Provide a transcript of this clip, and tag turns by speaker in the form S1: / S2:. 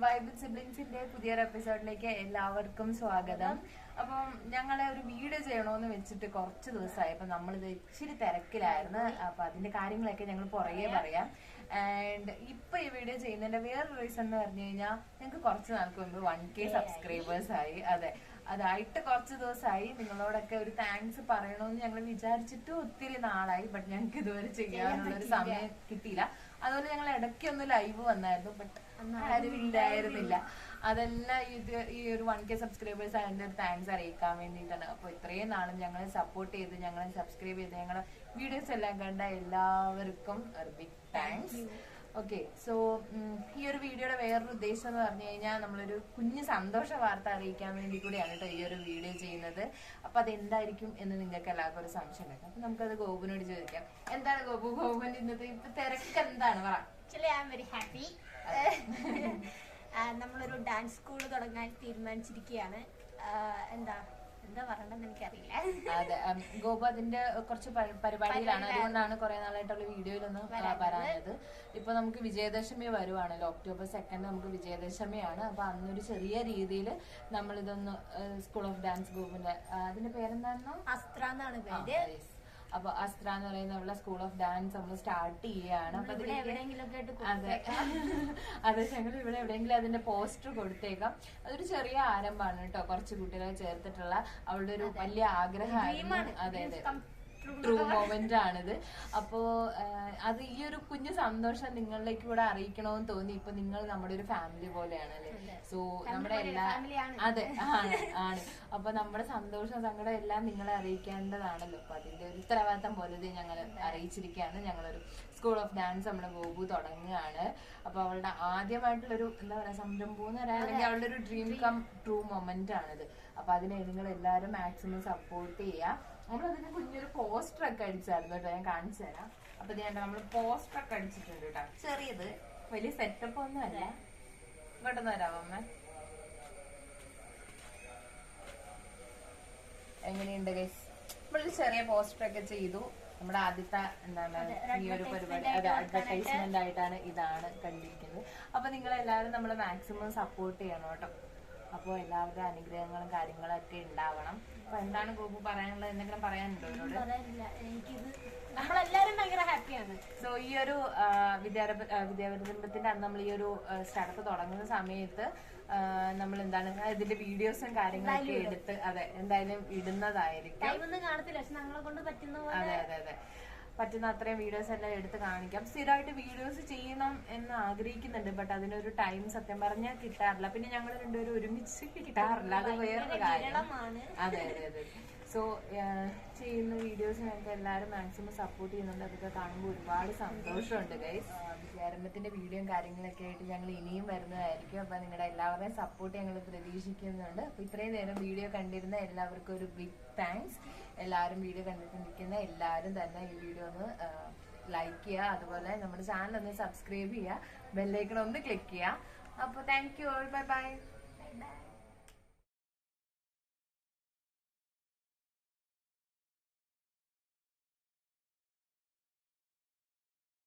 S1: Viable സിബ്ലിങ്സിന്റെ പുതിയൊരു എപ്പിസോഡിലേക്ക് എല്ലാവർക്കും സ്വാഗതം. അപ്പം ഞങ്ങളെ ഒരു വീഡിയോ ചെയ്യണമെന്ന് വെച്ചിട്ട് കുറച്ച് ദിവസമായി. അപ്പൊ നമ്മളിത് ഇച്ചിരി തിരക്കിലായിരുന്നു. അപ്പൊ അതിന്റെ കാര്യങ്ങളൊക്കെ ഞങ്ങൾ പുറകെ പറയാം. ആൻഡ് ഇപ്പൊ ഈ വീഡിയോ ചെയ്യുന്നതിന്റെ വേറൊരു റീസൺ എന്ന് പറഞ്ഞു കഴിഞ്ഞാൽ ഞങ്ങൾക്ക് കുറച്ച് നാൾക്ക് മുമ്പ് വൺ കെ സബ്സ്ക്രൈബേഴ്സ് ആയി. അതെ. അതായിട്ട് കുറച്ച് ദിവസമായി. നിങ്ങളോടൊക്കെ ഒരു താങ്ക്സ് പറയണമെന്ന് ഞങ്ങൾ വിചാരിച്ചിട്ട് ഒത്തിരി നാളായി. ബട്ട് ഞങ്ങൾക്ക് ഇതുവരെ ചെയ്യാനുള്ള ഒരു സമയം കിട്ടിയില്ല. അതുപോലെ ഞങ്ങൾ ഇടയ്ക്ക് ഒന്ന് ലൈവ് വന്നായിരുന്നു ബട്ട് ആരും ഇല്ലായിരുന്നില്ല. അതെല്ലാം ഇത് ഈ ഒരു വൺ കെ സബ്സ്ക്രൈബേഴ്സ് അതിന്റെ താങ്ക്സ് അറിയിക്കാൻ വേണ്ടിയിട്ടാണ്. അപ്പൊ ഇത്രയും നാളും ഞങ്ങളെ സപ്പോർട്ട് ചെയ്ത് ഞങ്ങളെ സബ്സ്ക്രൈബ് ചെയ്ത് ഞങ്ങളെ വീഡിയോസ് എല്ലാം കണ്ട എല്ലാവർക്കും ബിഗ് താങ്ക്സ് ഓക്കെ സോ ഈ ഒരു വീഡിയോയുടെ വേറൊരു ഉദ്ദേശം എന്ന് പറഞ്ഞു കഴിഞ്ഞാൽ നമ്മളൊരു കുഞ്ഞ് സന്തോഷ വാർത്ത അറിയിക്കാൻ വേണ്ടി കൂടിയാണ് കേട്ടോ ഈ ഒരു വീഡിയോ ചെയ്യുന്നത്. അപ്പൊ അതെന്തായിരിക്കും എന്ന് നിങ്ങൾക്ക് എല്ലാവർക്കും ഒരു സംശയം ഉണ്ടാക്കും അപ്പൊ നമുക്കത് ഗോപുവിനോട് ചോദിക്കാം. എന്താണ് ഗോപു? ഗോപുവിന്റെ ഇന്നത്തെ ഇപ്പൊ തിരക്ക് എന്താണ്? പറ.
S2: ആക്ച്വലി ഐ വെരി ഹാപ്പി നമ്മളൊരു ഡാൻസ് സ്കൂൾ തുടങ്ങാൻ തീരുമാനിച്ചിരിക്കുകയാണ്. എന്താ? എന്താ എനിക്കറിയില്ല.
S1: അതെ ഗോപു അതിന്റെ കുറച്ച് പരി- പരിപാടിയിലാണ്. അതുകൊണ്ടാണ് കുറെ നാളായിട്ടുള്ള വീഡിയോയിലൊന്നും വരാഞ്ഞത്. ഇപ്പൊ നമുക്ക് വിജയദശമി വരുവാണല്ലോ. ഒക്ടോബർ സെക്കൻഡ് നമുക്ക് വിജയദശമിയാണ്. അപ്പൊ അന്നൊരു ചെറിയ രീതിയിൽ നമ്മളിതൊന്ന് സ്കൂൾ ഓഫ് ഡാൻസ് ഗോപുവിന്റെ ആ, അതിന്റെ പേരെന്തായിരുന്നു?
S2: അസ്ത്ര എന്നാണ് പേര്.
S1: അപ്പൊ അസ്ത്ര എന്ന് പറയുന്ന സ്കൂൾ ഓഫ് ഡാൻസ് നമ്മൾ സ്റ്റാർട്ട് ചെയ്യാണ് അപ്പൊ അതെ. അതെ ഞങ്ങൾ ഇവിടെ എവിടെയെങ്കിലും അതിന്റെ പോസ്റ്റർ കൊടുത്തേക്കാം. അതൊരു ചെറിയ ആരംഭമാണ് കേട്ടോ. കുറച്ച് കുട്ടികളെ ചേർത്തിട്ടുള്ള അവളുടെ ഒരു വലിയ ആഗ്രഹമായിരുന്നു. അതെ അതെ. ട്രൂ മൊമെന്റ് ആണിത്. അപ്പോ അത് ഈ ഒരു കുഞ്ഞു സന്തോഷം നിങ്ങളിലേക്ക് കൂടെ അറിയിക്കണമെന്ന് തോന്നി. ഇപ്പൊ നിങ്ങൾ നമ്മുടെ ഒരു ഫാമിലി പോലെയാണ് അല്ലേ? സോ നമ്മുടെ എല്ലാ അതെ ആണ് ആണ്. അപ്പൊ നമ്മുടെ സന്തോഷം സങ്കടം എല്ലാം നിങ്ങളെ അറിയിക്കേണ്ടതാണല്ലോ. അപ്പൊ അതിന്റെ ഒരു ഉത്തരവാദിത്തം പോലെ ഞങ്ങൾ അറിയിച്ചിരിക്കുകയാണ്. ഞങ്ങളൊരു സ്കൂൾ ഓഫ് ഡാൻസ് നമ്മുടെ ഗോപു തുടങ്ങുകയാണ്. അപ്പൊ അവളുടെ ആദ്യമായിട്ടുള്ളൊരു എന്താ പറയാ സംരംഭം എന്ന് പറയാൻ അല്ലെങ്കിൽ അവളുടെ ഒരു ഡ്രീം കം ട്രൂ മൊമെന്റ് ആണിത്. അപ്പൊ അതിനെ നിങ്ങൾ എല്ലാവരും മാക്സിമം സപ്പോർട്ട് ചെയ്യുക. നമ്മൾ അതിന് കുഞ്ഞൊരു പോസ്റ്റർ ഒക്കെ അടിച്ചായിരുന്നു കേട്ടോ ഞാൻ കാണിച്ചു തരാം. അപ്പൊ ഞാൻ നമ്മൾ പോസ്റ്റർ ഒക്കെ അടിച്ചിട്ടുണ്ട് കേട്ടോ. ചെറിയത്. വലിയ സെറ്റപ്പ് ഒന്നും അല്ല. ഇങ്ങോട്ടൊന്ന് വരാമോ അമ്മ? എങ്ങനെയുണ്ട് ഗൈസ് നമ്മളൊരു ചെറിയ പോസ്റ്റർ ഒക്കെ ചെയ്തു. നമ്മുടെ ആദ്യത്തെ എന്താണ് ഈ ഒരു പരിപാടി അത് അഡ്വർടൈസ്മെന്റ് ആയിട്ടാണ് ഇതാണ് കണ്ടിരിക്കുന്നത്. അപ്പൊ നിങ്ങൾ എല്ലാവരും നമ്മളെ മാക്സിമം സപ്പോർട്ട് ചെയ്യണം കേട്ടോ. അപ്പോൾ എല്ലാവരുടെ അനുഗ്രഹങ്ങളും കാര്യങ്ങളും ഒക്കെ ഉണ്ടാവണം. അപ്പൊ എന്താണ് ഗോപു പറയാനുള്ളത്? എന്തെങ്കിലും പറയാനുണ്ടോ
S2: എന്നോട് എനിക്കിത്
S1: സോ ഈ ഒരു വിദ്യാരംഭ വിദ്യാരംഭത്തിന്റെ അന്ന് നമ്മൾ ഈ ഒരു സ്റ്റാർട്ടപ്പ് തുടങ്ങുന്ന സമയത്ത് നമ്മൾ എന്താണ് ഇതിന്റെ വീഡിയോസും കാര്യങ്ങളൊക്കെ എടുത്ത് അതെ എന്തായാലും ഇടുന്നതായിരിക്കും. അതെ അതെ അതെ. പറ്റുന്ന അത്രയും വീഡിയോസ് എല്ലാം എടുത്ത് കാണിക്കാം. സ്ഥിരമായിട്ട് വീഡിയോസ് ചെയ്യണം എന്ന് ആഗ്രഹിക്കുന്നുണ്ട്. ബട്ട് അതിനൊരു ടൈം സത്യം പറഞ്ഞാൽ കിട്ടാറില്ല. പിന്നെ ഞങ്ങൾ രണ്ടുപേരും ഒരുമിച്ച് കിട്ടാറില്ല. അത് വേറൊരു കാര്യം. അതെ അതെ അതെ. സോ ചെയ്യുന്ന വീഡിയോസ് ഞങ്ങൾക്ക് എല്ലാവരും മാക്സിമം സപ്പോർട്ട് ചെയ്യുന്നുണ്ട്. അതൊക്കെ കാണുമ്പോൾ ഒരുപാട് സന്തോഷമുണ്ട് ഗൈസ് വിദ്യാരംഭത്തിന്റെ വീഡിയോയും കാര്യങ്ങളൊക്കെ ആയിട്ട് ഞങ്ങൾ ഇനിയും വരുന്നതായിരിക്കും. അപ്പൊ നിങ്ങളുടെ എല്ലാവരുടെയും സപ്പോർട്ട് ഞങ്ങൾ പ്രതീക്ഷിക്കുന്നുണ്ട്. അപ്പൊ ഇത്രയും നേരം വീഡിയോ കണ്ടിരുന്ന എല്ലാവർക്കും ഒരു ബിഗ് താങ്ക്സ് എല്ലാവരും വീഡിയോ കണ്ടിട്ടിരിക്കുന്ന എല്ലാവരും തന്നെ ഈ വീഡിയോ ഒന്ന് ലൈക്ക് ചെയ്യുക. അതുപോലെ നമ്മുടെ ചാനൽ ഒന്ന് സബ്സ്ക്രൈബ് ചെയ്യുക. ബെല്ലൈക്കൺ ഒന്ന് ക്ലിക്ക് ചെയ്യുക. അപ്പോൾ thank you all bye bye
S2: bye